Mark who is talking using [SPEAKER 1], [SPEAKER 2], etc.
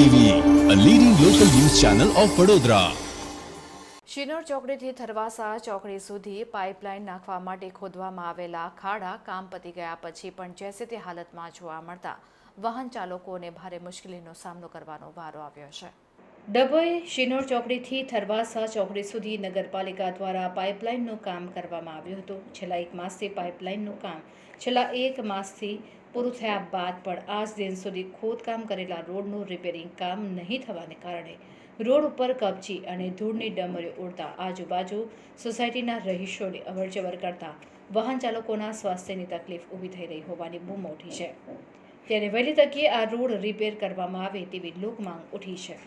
[SPEAKER 1] TV a leading local news channel of Vadodara
[SPEAKER 2] Shinor ચોકડીથી Tharvasa ચોકડી સુધી pipeline નાખવા માટે ખોદવામાં આવેલા ખાડા કામ પતી ગયા પછી પણ જેસે તે હાલતમાં જોવા મળતા વાહન ચાલકોને ભારે મુશ્કેલીનો સામનો કરવાનો વારો આવ્યો છે. ડભોઈ શિનોર ચોકડીથી થરવાસા ચોકડી સુધી નગરપાલિકા દ્વારા પાઇપલાઇનનું કામ કરવામાં આવ્યું હતું. છેલ્લા એક માસથી પાઇપલાઇનનું કામ છેલ્લા એક માસથી પૂરું થયા બાદ પણ આજ દિન સુધી ખોદકામ કરેલા રોડનું રિપેરિંગ કામ નહીં થવાને કારણે રોડ ઉપર કપચી અને ધૂળની ડમરીઓ ઉડતા આજુબાજુ સોસાયટીના રહીશોને અવરજવર કરતા વાહન ચાલકોના સ્વાસ્થ્યની તકલીફ ઊભી થઈ રહી હોવાની બૂમ ઉઠી છે. ત્યારે વહેલી તકે આ રોડ રિપેર કરવામાં આવે તેવી લોકમાંગ ઉઠી છે.